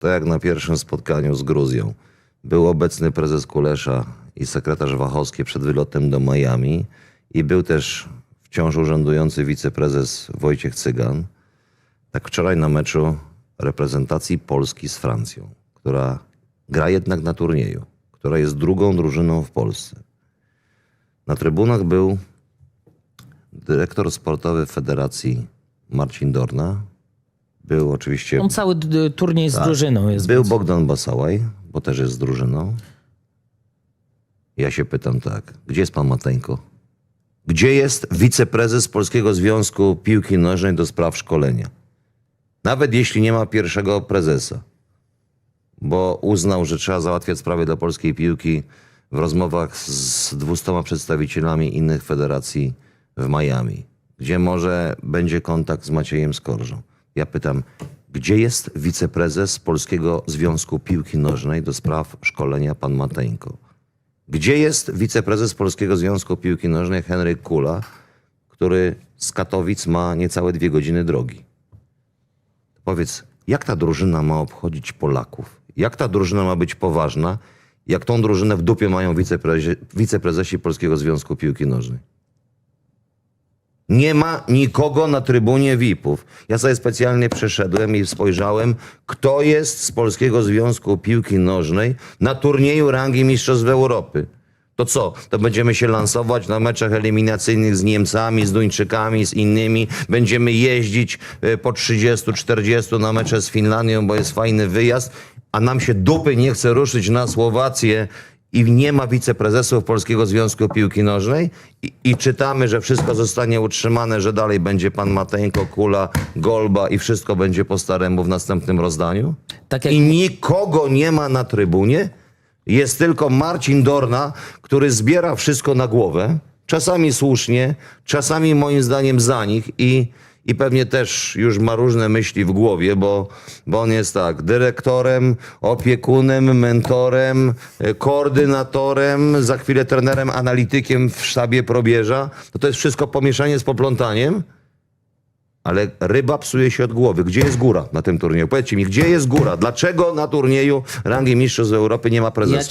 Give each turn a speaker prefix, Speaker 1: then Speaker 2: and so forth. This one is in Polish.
Speaker 1: Tak jak na pierwszym spotkaniu z Gruzją. Był obecny prezes Kulesza i sekretarz Wachowski przed wylotem do Miami i był też wciąż urzędujący wiceprezes Wojciech Cygan. Tak wczoraj na meczu reprezentacji Polski z Francją, która gra jednak na turnieju, która jest drugą drużyną w Polsce. Na trybunach był dyrektor sportowy Federacji Marcin Dorna. Był oczywiście
Speaker 2: On cały turniej z drużyną jest.
Speaker 1: był
Speaker 2: więc-
Speaker 1: Bogdan Basałaj, bo też jest z drużyną. Ja się pytam tak, gdzie jest pan Mateńko? Gdzie jest wiceprezes Polskiego Związku Piłki Nożnej do spraw szkolenia? Nawet jeśli nie ma pierwszego prezesa, bo uznał, że trzeba załatwiać sprawy dla polskiej piłki w rozmowach z dwustoma przedstawicielami innych federacji w Miami, gdzie może będzie kontakt z Maciejem Skorżą. Ja pytam, gdzie jest wiceprezes Polskiego Związku Piłki Nożnej do spraw szkolenia pan Mateńko? Gdzie jest wiceprezes Polskiego Związku Piłki Nożnej Henryk Kula, który z Katowic ma niecałe dwie godziny drogi? Powiedz, jak ta drużyna ma obchodzić Polaków? Jak ta drużyna ma być poważna, jak tą drużynę w dupie mają wicepreze- wiceprezesi Polskiego Związku Piłki Nożnej? Nie ma nikogo na trybunie VIP-ów. Ja sobie specjalnie przeszedłem i spojrzałem, kto jest z Polskiego Związku Piłki Nożnej na turnieju rangi Mistrzostw Europy. To co? To będziemy się lansować na meczach eliminacyjnych z Niemcami, z Duńczykami, z innymi. Będziemy jeździć e, po 30-40 na mecze z Finlandią, bo jest fajny wyjazd, a nam się dupy nie chce ruszyć na Słowację i nie ma wiceprezesów Polskiego Związku Piłki Nożnej i, i czytamy, że wszystko zostanie utrzymane, że dalej będzie pan Mateńko, Kula, Golba i wszystko będzie po staremu w następnym rozdaniu?
Speaker 2: Tak jak
Speaker 1: I nikogo nie ma na trybunie. Jest tylko Marcin Dorna, który zbiera wszystko na głowę. Czasami słusznie, czasami moim zdaniem za nich i, i pewnie też już ma różne myśli w głowie, bo, bo on jest tak, dyrektorem, opiekunem, mentorem, e, koordynatorem, za chwilę trenerem, analitykiem w sztabie probierza. To to jest wszystko pomieszanie z poplątaniem. Ale ryba psuje się od głowy. Gdzie jest góra na tym turnieju? Powiedzcie mi, gdzie jest góra? Dlaczego na turnieju rangi Mistrzostw Europy nie ma prezesa?